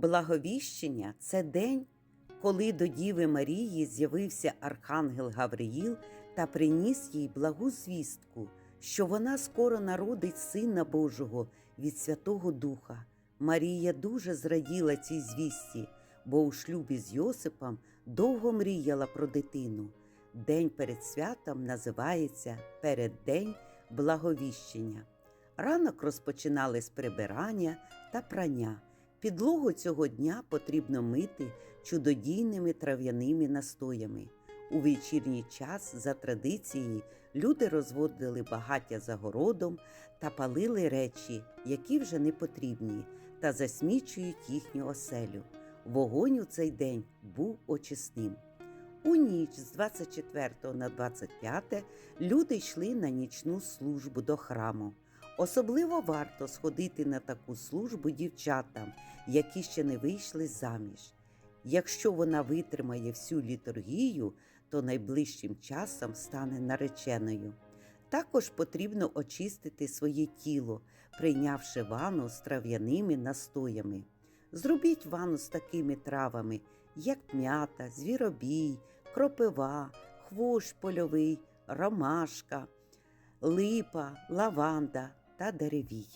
Благовіщення це день, коли до Діви Марії з'явився Архангел Гавриїл та приніс їй благу звістку, що вона скоро народить Сина Божого від Святого Духа. Марія дуже зраділа цій звісті, бо у шлюбі з Йосипом довго мріяла про дитину. День перед святом називається Переддень Благовіщення. Ранок розпочинали з прибирання та прання. Підлогу цього дня потрібно мити чудодійними трав'яними настоями. У вечірній час, за традицією, люди розводили багаття за городом та палили речі, які вже не потрібні, та засмічують їхню оселю. Вогонь у цей день був очисним. У ніч з 24 на 25 люди йшли на нічну службу до храму. Особливо варто сходити на таку службу дівчатам, які ще не вийшли заміж. Якщо вона витримає всю літургію, то найближчим часом стане нареченою. Також потрібно очистити своє тіло, прийнявши ванну з трав'яними настоями. Зробіть ванну з такими травами, як м'ята, звіробій, кропива, хвощ польовий, ромашка, липа, лаванда та деревій.